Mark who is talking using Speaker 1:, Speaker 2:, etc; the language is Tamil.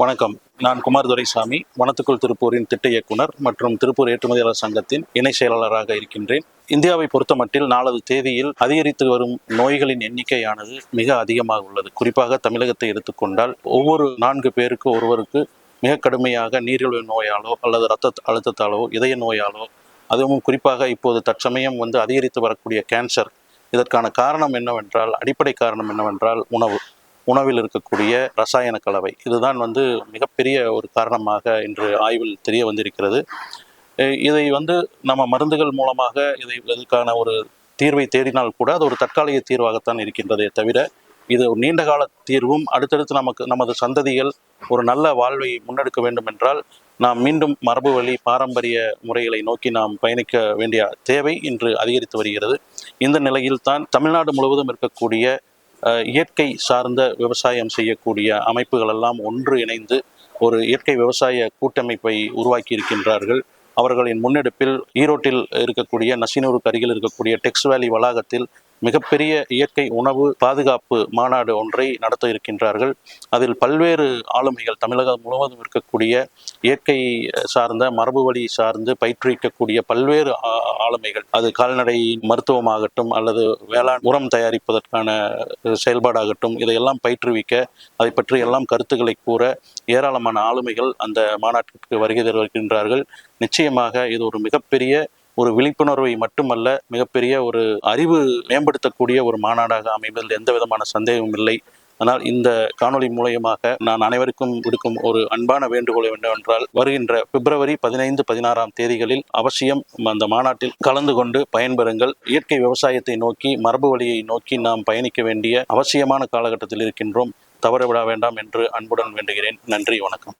Speaker 1: வணக்கம். நான் குமார் துரைசாமி வனத்துக்குள் திருப்பூரின் திட்ட இயக்குனர் மற்றும் திருப்பூர் ஏற்றுமதியாளர் சங்கத்தின் இணை செயலாளராக இருக்கின்றேன். இந்தியாவை பொறுத்தமட்டில் நாளது தேதியில் அதிகரித்து வரும் நோய்களின் எண்ணிக்கையானது மிக அதிகமாக உள்ளது. குறிப்பாக தமிழகத்தை எடுத்துக்கொண்டால் ஒவ்வொரு நான்கு பேருக்கு ஒருவருக்கு மிக கடுமையாக நீரிழிவு நோயாலோ அல்லது இரத்த அழுத்தத்தாலோ இதய நோயாலோ அதுவும் குறிப்பாக இப்போது தற்சமயம் வந்து அதிகரித்து வரக்கூடிய கேன்சர் இதற்கான காரணம் என்னவென்றால் அடிப்படை காரணம் என்னவென்றால் உணவு. உணவில் இருக்கக்கூடிய ரசாயன கலவை. இதுதான் வந்து மிகப்பெரிய ஒரு காரணமாக இன்று ஆய்வில் தெரிய வந்திருக்கிறது. இதை வந்து நம்ம மருந்துகள் மூலமாக இதை இதுக்கான ஒரு தீர்வை தேடினால் கூட அது ஒரு தற்காலிக தீர்வாகத்தான் இருக்கின்றதே தவிர இது ஒரு நீண்ட கால தீர்வும் அடுத்தடுத்து நமக்கு நமது சந்ததிகள் ஒரு நல்ல வாழ்வை முன்னெடுக்க வேண்டும் என்றால் நாம் மீண்டும் மரபு வழி பாரம்பரிய முறைகளை நோக்கி நாம் பயணிக்க வேண்டிய தேவை இன்று அதிகரித்து வருகிறது. இந்த நிலையில் தான் தமிழ்நாடு முழுவதும் இருக்கக்கூடிய இயற்கை சார்ந்த விவசாயம் செய்யக்கூடிய அமைப்புகள் எல்லாம் ஒன்று இணைந்து ஒரு இயற்கை விவசாய கூட்டமைப்பை உருவாக்கி இருக்கின்றார்கள் அவர்களின் முன்னெடுப்பில் ஈரோட்டில் இருக்கக்கூடிய நசினூருக்கு அருகில் இருக்கக்கூடிய டெக்ஸ் வேலி வளாகத்தில் மிகப்பெரிய இயற்கை உணவு பாதுகாப்பு மாநாடு ஒன்றை நடத்த இருக்கின்றார்கள். அதில் பல்வேறு ஆளுமைகள் தமிழகம் முழுவதும் இருக்கக்கூடிய இயற்கை சார்ந்த மரபு வழி சார்ந்து பயிற்றுவிக்கக்கூடிய பல்வேறு ஆளுமைகள். அது கால்நடை மருத்துவமாகட்டும் அல்லது வேளாண் உரம் தயாரிப்பதற்கான செயல்பாடாகட்டும் இதையெல்லாம் பயிற்றுவிக்க அதை பற்றி எல்லாம் கருத்துக்களை கூற ஏராளமான ஆளுமைகள் அந்த மாநாட்டிற்கு வருகை தருகின்றார்கள். நிச்சயமாக இது ஒரு மிகப்பெரிய ஒரு விழிப்புணர்வை மட்டுமல்ல மிகப்பெரிய ஒரு அறிவு மேம்படுத்தக்கூடிய ஒரு மாநாடாக அமைவதில் எந்த விதமான சந்தேகமும் இல்லை. ஆனால் இந்த காணொளி மூலயமாக நான் அனைவருக்கும் விடுக்கும் ஒரு அன்பான வேண்டுகோள் என்னவென்றால் வருகின்ற பிப்ரவரி பதினைந்து பதினாறாம் தேதிகளில் அவசியம் அந்த மாநாட்டில் கலந்து கொண்டு பயன்பெறுங்கள். இயற்கை விவசாயத்தை நோக்கி மரபு வழியை நோக்கி நாம் பயணிக்க வேண்டிய அவசியமான காலகட்டத்தில் இருக்கின்றோம். தவறவிட வேண்டாம் என்று அன்புடன் வேண்டுகிறேன். நன்றி வணக்கம்.